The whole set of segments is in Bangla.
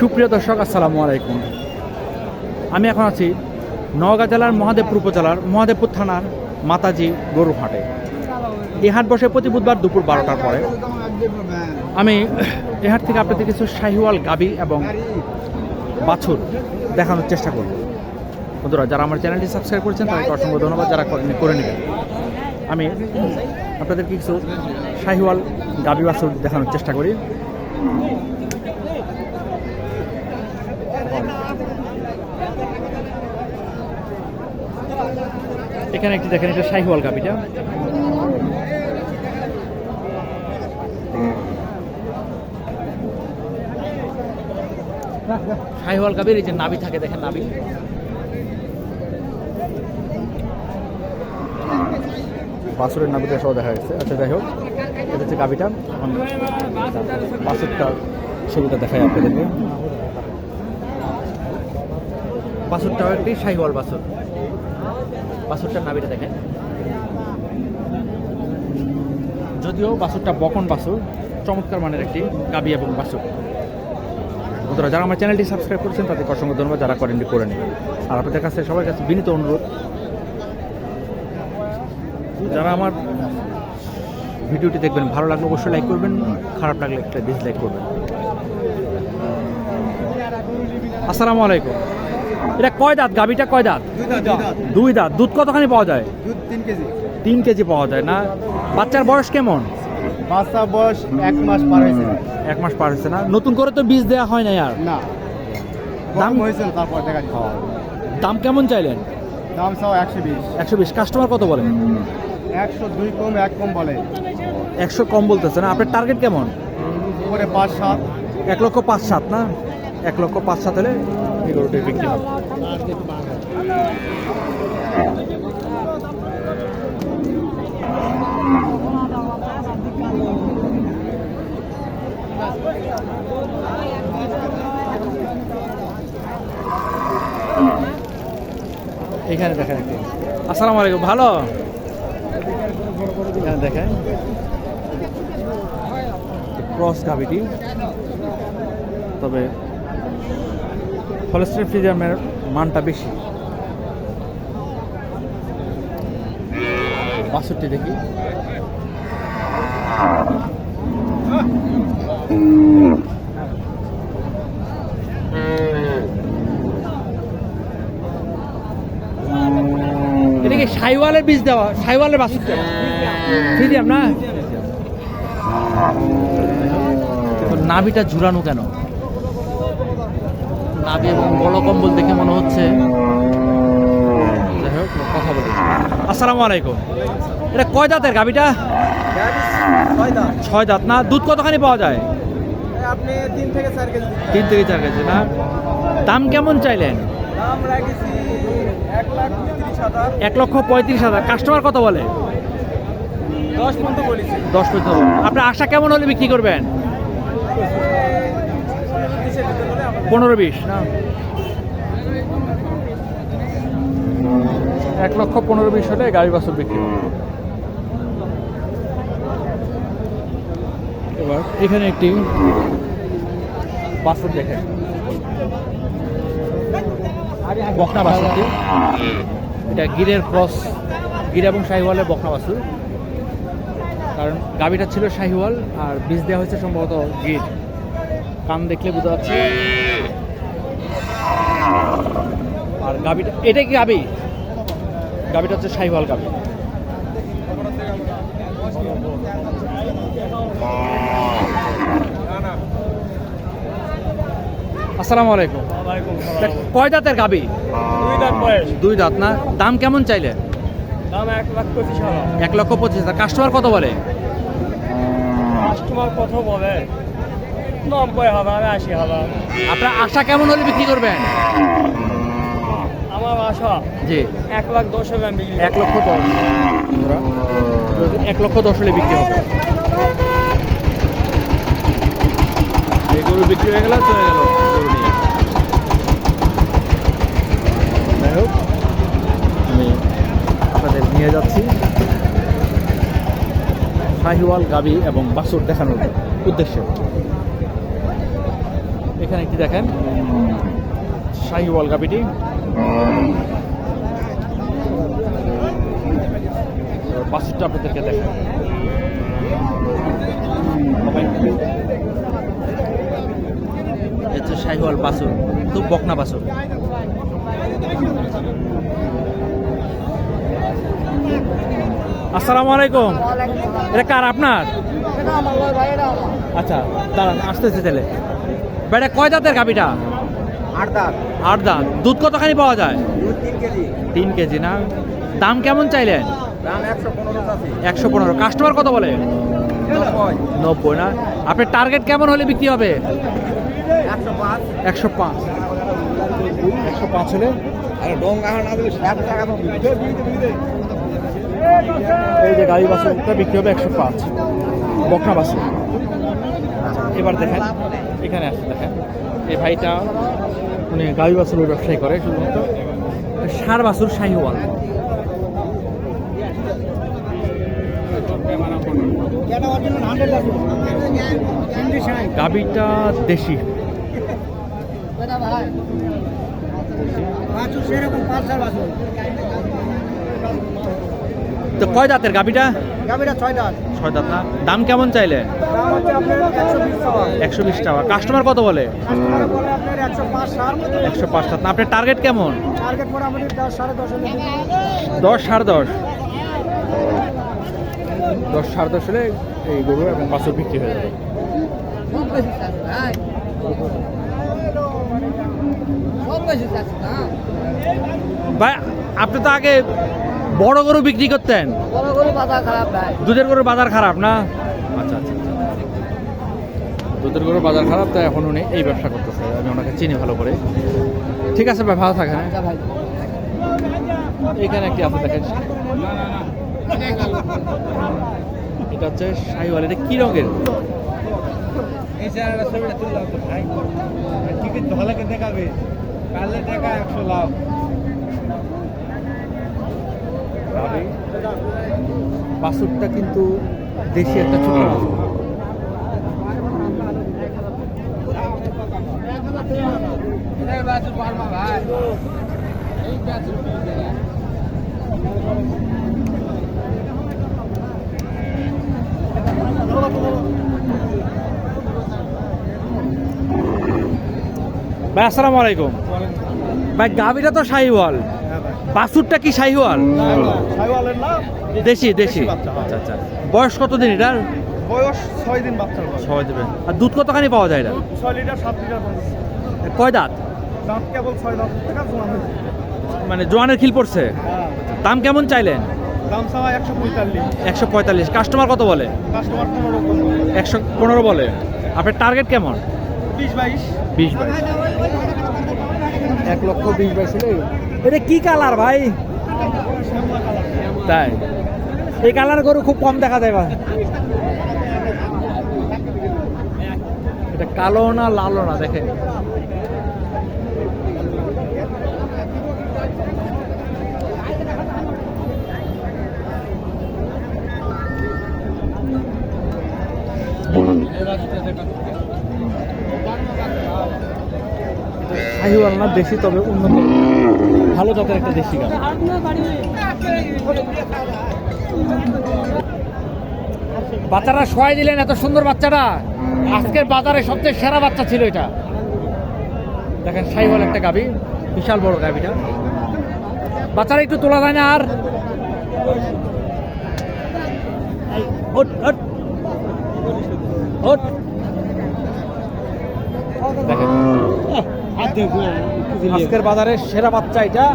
সুপ্রিয় দর্শক, আসসালামু আলাইকুম। আমি এখন আছি নওগাঁ জেলার মহাদেবপুর উপজেলার মহাদেবপুর থানার মাতাজি গরুর হাটে এই হাট বসে প্রতি বুধবার দুপুর বারোটার পরে। আমি এই হাট থেকে আপনাদের কিছু শাহিওয়াল গাবি এবং বাছুর দেখানোর চেষ্টা করব। বন্ধুরা, যারা আমার চ্যানেলটি সাবস্ক্রাইব করেছেন, তাদেরকে অসংখ্য ধন্যবাদ, যারা করে নেবেন। আমি আপনাদেরকে কিছু শাহিওয়াল গাবি বাছুর দেখানোর চেষ্টা করি। এখানে একটি দেখেন এটা শাহিওয়াল গাবিটা শাহিওয়াল গাবির এই যে নাভি থাকে দেখেন নাভি। বাসুরের নাভিটা সহ দেখা গেছে। আচ্ছা যাই হোক এটা হচ্ছে গাবিটা এখন বাসুরটা ছবিটা দেখাই আপনাদেরকে। বাসুরটাও একটি শাহিওয়াল বাসুর। বাছুরটার নাভিটা দেখেন। যদিও বাছুরটা বকন বাছুর চমৎকার মানের একটি গাবি এবং বাছুর বন্ধুরা, যারা আমার চ্যানেলটি সাবস্ক্রাইব করেছেন, তাদেরকে অসংখ্য ধন্যবাদ, যারা করেনটি করে নেবেন আর আপনাদের কাছে সবার কাছে বিনীত অনুরোধ, যারা আমার ভিডিওটি দেখবেন, ভালো লাগলে অবশ্যই লাইক করবেন, খারাপ লাগলে একটা ডিসলাইক করবেন। আসসালামু আলাইকুম। এটা কয় দাঁত? গাবিটা কয় দাঁত? দুই দাঁত দুধ কতখানি পাওয়া যায়? তিন কেজি। তিন কেজি পাওয়া যায় না? বাচ্চার বয়স কেমন? বাচ্চা বয়স এক মাস পার হয়েছে। এক মাস পার হচ্ছে না? নতুন করে তো বীজ দেওয়া হয় না আর। না। দাম হয়েছে তারপর দেখা দাম কেমন চাইলেন? দাম সব একশো বিশ। একশো বিশ। কাস্টমার কত বলে? একশো দুই কম এক কম বলে। একশো কম বলতেছে না? আপনার টার্গেট কেমন? উপরে পাঁচ সাত। এক লক্ষ পাঁচ সাত না? এক লক্ষ পাঁচ সাত হলে এই গরুটি বিক্রি হবে এখানে দেখেন একটু। আসসালামু আলাইকুম ভালো? এখানে দেখেন। ক্রস গাবিটি তবে হলস্টেন ফ্রিজামের মানটা বেশি। বাষট্টি দেখি। এটা সাইওয়ালের বীজ দেওয়া? সাইওয়ালের বাষট্টি? ফ্রিজিয়াম না? নাভিটা ঝুরানো কেন? নাভি এবং বড় কম্বল দেখে মনে হচ্ছে। যাই হোক কথা বলি। আসসালামু আলাইকুম। এটা কয় দাঁতের গাভিটা? ছয় দাঁত না? দুধ কতখানি পাওয়া যায়? আপনি তিন থেকে চার কেজি তিন থেকে চার কেজি না? দাম কেমন চাইলেন? এক লক্ষ পঁয়ত্রিশ হাজার। কাস্টমার কত বলে? দশ পর্যন্ত বলেছি। দশ পর্যন্ত আপনার আশা কেমন হলে বিক্রি করবেন? পনেরো বিশ, না? এক লক্ষ পনেরো বিশ হলে গাড়ি বাসুর বিক্রি। এবার এখানে একটি বাসুর দেখেন বকনা বাসুরটি এটা গিরের ক্রস, গির এবং শাহিওয়ালের বকনা বাসুর কারণ গাবিটা ছিল শাহিওয়াল আর বীজ দেওয়া হয়েছে সম্ভবত গির। কান দেখলে বোঝা যাচ্ছে আর গাবিটা এটা কি গাবি? গাবিটা হচ্ছে শাহিওয়াল গাবি। আসসালামু আলাইকুম। কয় দাঁতের গাবি? দুই দাঁত না? দাম কেমন চাইলে? দাম এক লাখ পঁচিশ হাজার। এক লক্ষ পঁচিশ হাজার। কাস্টমার কত বলে? কাস্টমার কত বলে? নব্বই হাজার আশি হাজার। আপনার আশা কেমন হলে বিক্রি করবেন? আমার আশা জি। এক লাখ দশ বিক্রি এক লক্ষ দশ। এক লক্ষ দশ হলে বিক্রি হবে। এই গরু বিক্রি হয়ে গেল চলে গেল গরু নিয়ে। যাই হোক আমি আপনাদের নিয়ে যাচ্ছি। শাহিওয়াল গাবি এবং বাসুর দেখানোর উদ্দেশ্যে। এখানে একটি দেখেন শাহিওয়াল গাবিটি। বাসুরটা আপনাদেরকে দেখেন হচ্ছে শাহিওয়াল বাসুর খুব বকনা বাসুর আসসালামু আলাইকুম। এটা কার আপনার? আচ্ছা দাঁড়ান আসতেছে তাহলে। বেটা কয় দাঁতের গাবিটা আট দাঁত দুধ কতখানি পাওয়া যায়? তিন কেজি। না? দাম কেমন চাইলেন? একশো পনেরো কাস্টমার কত বলে? নব্বই। না? আপনার টার্গেট কেমন হলে বিক্রি হবে? একশো পাঁচ। একশো পাঁচ। হলে? এই যে গাড়ি বাসটা বিক্রি হবে একশো পাঁচ। বকনা বাসু। এবার দেখেন এখানে আসছে দেখেন। এই ভাইটা মানে গাভী বাছুর ব্যবসায় করে সার বাছুর শাহিওয়াল। গাভীটা দেশি। সেরকম পাঁচ সাল বাসন তো কয় দাঁতের গাবিটা গাবিটা ছয় দাঁত। ছয় দাঁত না? দাম কেমন চাইলে? দাম হচ্ছে আপনার একশো বিশ টাকা। একশো বিশ টাকা। কাস্টমার কত বলে? আপনার একশো পাঁচ পাঁচ টাকা আপনার টার্গেট কেমন? টার্গেট দশ সাড়ে দশ দশ সাড়ে দশ। দশ সাড়ে দশ হলে এই গরু এবং বাছুর বিক্রি হয়ে যাবে। না। ভাই আপনি তো আগে বড় গরু বিক্রি করতেন? বড় গরু বাজার খারাপ দুধের গরুর বাজার খারাপ না? আচ্ছা আচ্ছা আচ্ছা। দুধের গরুর বাজার খারাপ তাই এখন উনি এই ব্যবসা করতেছে। আমি ওনাকে চিনি ভালো করে। ঠিক আছে ভাই ভালো থাকেন এখানে একটি আছে দেখেন? এটা হচ্ছে শাহিওয়াল এটা কি রঙের? দেখাবে। পারলে টাকা একশো লাভ। গাভী। বাছুরটা কিন্তু দেশি একটা ছোট ভাই আসসালামু আলাইকুম। ভাই গাভীটা তো শাহিওয়াল। বাছুরটা কি শাহিওয়াল? দেশি দেশি বাচ্চা। আচ্ছা আচ্ছা। বয়স কতদিন এটার? বয়স ছয় দিন বয়স। ছয় দেবে আর দুধ কতখানি পাওয়া যায় এটা ছয় লিটার সাত লিটার কয় দাঁত? দাঁত কেবল ছয় দাঁত মানে জোয়ানের খিল পড়ছে? হ্যাঁ। দাম কেমন চাইলেন? দাম চাওয়া একশো পঁয়তাল্লিশ। একশো পঁয়তাল্লিশ। কাস্টমার কত বলে? কাস্টমার পনেরো একশো পনেরো বলে। আপনার টার্গেট কেমন? বিশ বাইশ। বিশ বাইশ। এক লক্ষ বিশ বাইশ এটা কি কালার ভাই? তাই? এই কালার গরু খুব কম দেখা যায় ভাই। এটা কালো না লালো না দেখে শাহিওয়াল না দেশি তবে উন্নত। ভালো জাতের একটা দেশি গাছ বাচ্চারা সবাই দিলেন এত সুন্দর বাচ্চারা আজকের বাজারে সবচেয়ে সেরা বাচ্চা ছিল এটা। দেখেন শাহিওয়াল একটা গাবি বিশাল বড় গাবিটা বাচ্চারা একটু তোলা যায় না আর। দেখেন। আজকের বাজারে সেরা বাচ্চা এটা।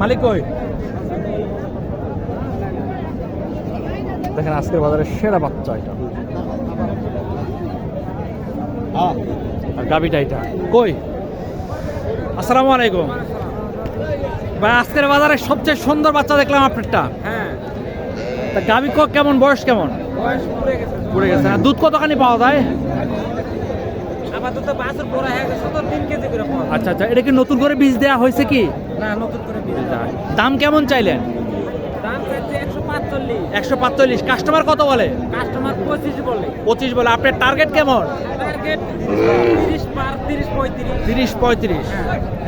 মালিক কই? দেখেন আজকের বাজারে সেরা বাচ্চা এটা। আর গাবিটা এটা। কই? আসসালামু আলাইকুম। ভাই আজকের বাজারে সবচেয়ে সুন্দর বাচ্চা দেখলাম আপনারটা। হ্যাঁ। তা ক- কেমন বয়স কেমন? বয়স পড়ে গেছে। আর দুধ কতখানি পাওয়া যায়? আপাতত বাছুর পড়া হয়ে গেছে তো তিন কেজি করে আচ্ছা আচ্ছা। এটা কি নতুন করে বীজ দেওয়া হয়েছে কি? না নতুন করে বীজ দাম কেমন চাইলেন? একশো পাঁচচল্লিশ। কাস্টমার কত বলে? কাস্টমার পঁচিশ বলে। পঁচিশ বলে। আপনার টার্গেট কেমন? টার্গেট তিরিশ পঁয়ত্রিশ। তিরিশ পঁয়ত্রিশ।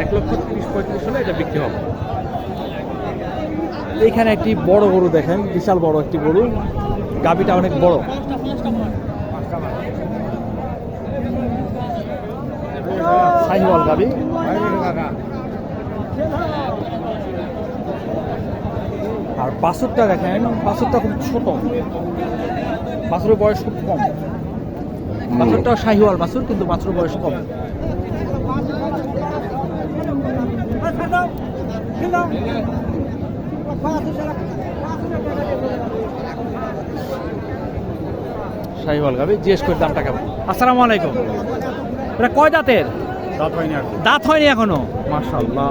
এক লক্ষ তিরিশ পঁয়ত্রিশ হলে এটা বিক্রি হবে। এইখানে একটি বড় গরু দেখেন বিশাল বড় একটি গরু। গাবিটা অনেক বড়। সাইওয়াল গাবি আর বাছুরটা দেখেন বাছুরটা খুব ছোট। বাছুরের বয়স খুব কম। বাছুরটাও শাহিওয়াল বাছুর কিন্তু বাছুরের বয়স কম। শাহিওয়াল গাবি জিজ্ঞেস করে দামটা কেমন? আসসালামু আলাইকুম। এটা কয় দাঁতের? দাঁত হয়নি দাঁত হয়নি এখনও? মাশাল্লাহ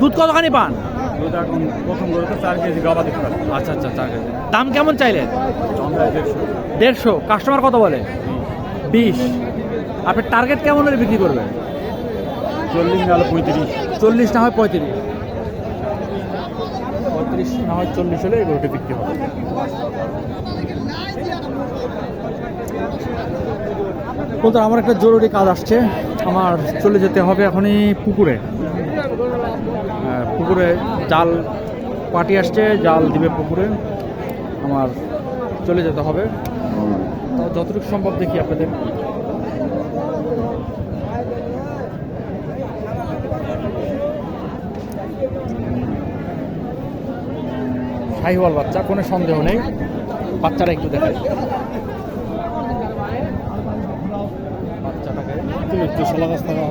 দুধ কতখানি পান? দুধ এখন প্রথম গরুতে চার কেজি গাবা দিতে আচ্ছা আচ্ছা চার কেজি। দাম কেমন চাইলেন আমরা দেড়শো। দেড়শো। কাস্টমার কত বলে? বিশ। আপনার টার্গেট কেমন হলে বিক্রি করবেন? চল্লিশ না হলে পঁয়ত্রিশ। চল্লিশ না হয় পঁয়ত্রিশ? পঁয়ত্রিশ না হয় চল্লিশ হলে এই গরুটি বিক্রি হবে। বলতো আমার একটা জরুরি কাজ আসছে। আমার চলে যেতে হবে এখনই পুকুরে। পুকুরে জাল পাটি আসছে, জাল দিবে পুকুরে। আমার চলে যেতে হবে। যতটুকু সম্ভব দেখি আপনাদের। শাহিওয়াল বাচ্চা, কোনো সন্দেহ নেই। বাচ্চারা একটু দেখায় বাচ্চাটাকে একটু ষোলো গাছ থাকা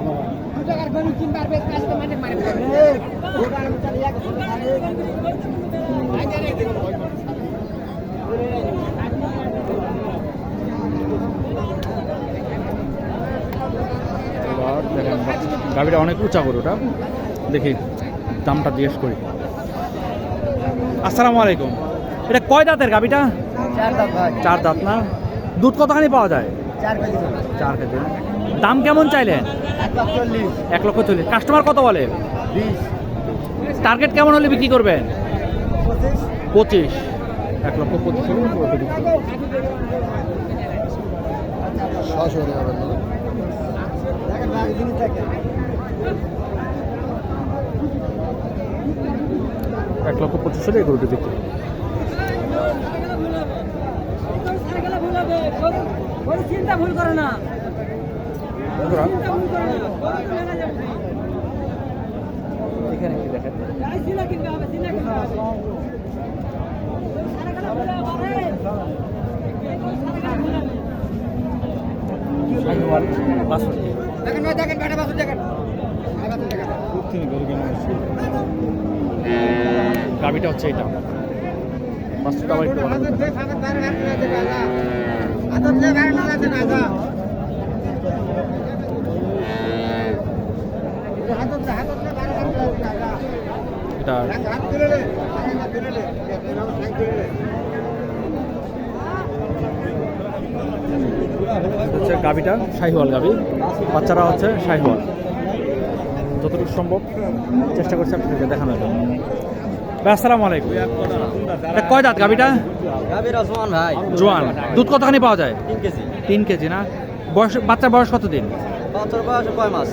দেখেন গাড়িটা অনেক উঁচা করে ওটা দেখি দামটা জিজ্ঞেস করি। আসসালামু আলাইকুম। এটা কয় দাঁতের গাবিটা চার দাঁত না? দুধ কতখানি পাওয়া যায়? চার কেজি। চার কেজি। দাম কেমন চাইলেন এক চল্লিশ এক লক্ষ চল্লিশ কাস্টমার কত বলে টার্গেট কেমন হলে বিক্রি করবেন পঁচিশ এক লক্ষ পঁচিশ এক লক্ষ পঁচিশ হলে এই গরুটি বিক্রি চিন্তা ভুল করে না বন্ধুরা, এখানে কি দেখেন। দেখেন ভাই দেখেন বেটা বাসু দেখেন গাবিটা হচ্ছে এটা বাছুরটা আবার একটু এটা হচ্ছে গাবিটা শাহিওয়াল গাবি। বাচ্চারা হচ্ছে শাহিওয়াল। যতটুকু সম্ভব চেষ্টা করছি আপনাদেরকে দেখানোর জন্য। আসসালামু আলাইকুম। কয় দাঁত গাবিটা? জোয়ান। দুধ কতখানি পাওয়া যায়? তিন কেজি। তিন কেজি না? বয়স বাচ্চার বয়স কত দিন বছর বয়স কয় মাস?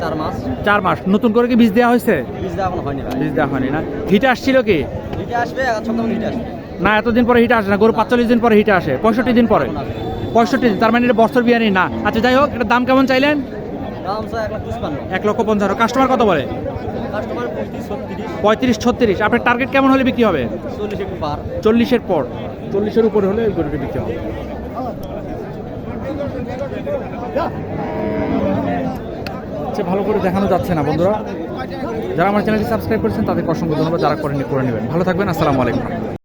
চার মাস। নতুন করে কি বীজ দেওয়া হয়েছে? বীজ দেওয়া হয়নি ভাই। বীজ দেওয়া হয়নি না। হিটে আসছিল কি? না এতদিন পরে হিটে আসে না। গরু পাঁচচল্লিশ দিন পরে হিটে আসে। পঁয়ষট্টি দিন পরে। পঁয়ষট্টি দিন। তার মানে এটা বছর বিয়ানি না। আচ্ছা যাই হোক এটা দাম কেমন চাইলেন? এক লক্ষ পঞ্চান্ন। কাস্টমার কত বলে? পঁয়ত্রিশ ছত্রিশ। আপনার টার্গেট কেমন হলে বিক্রি হবে? চল্লিশের পর। চল্লিশের উপরে হলে গরুটি বিক্রি হবে। আচ্ছা ভালো করে দেখানো যাচ্ছে না, বন্ধুরা। যারা আমার চ্যানেলটি সাবস্ক্রাইব করেছেন, তাদেরকে অসংখ্য ধন্যবাদ। যারা করেনি করে নেবেন। ভালো থাকবেন। আসসালামু আলাইকুম।